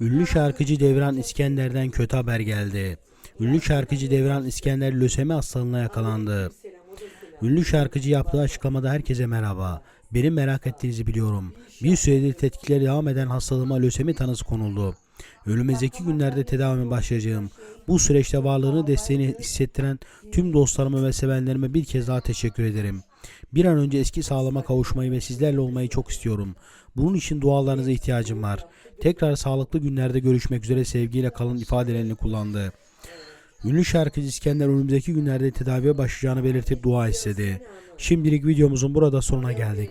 Ünlü şarkıcı Devran İskender'den kötü haber geldi. Ünlü şarkıcı Devran İskender lösemi hastalığına yakalandı. Ünlü şarkıcı yaptığı açıklamada herkese merhaba. Beni merak ettiğinizi biliyorum. Bir süredir tetkikleri devam eden hastalığıma lösemi tanısı konuldu. Önümüzdeki günlerde tedavime başlayacağım. Bu süreçte varlığını desteğini hissettiren tüm dostlarıma ve sevenlerime bir kez daha teşekkür ederim. Bir an önce eski sağlama kavuşmayı ve sizlerle olmayı çok istiyorum. Bunun için dualarınıza ihtiyacım var. Tekrar sağlıklı günlerde görüşmek üzere sevgiyle kalın ifadelerini kullandı. Ünlü şarkıcı İskender önümüzdeki günlerde tedaviye başlayacağını belirtip dua istedi. Şimdilik videomuzun burada sonuna geldik.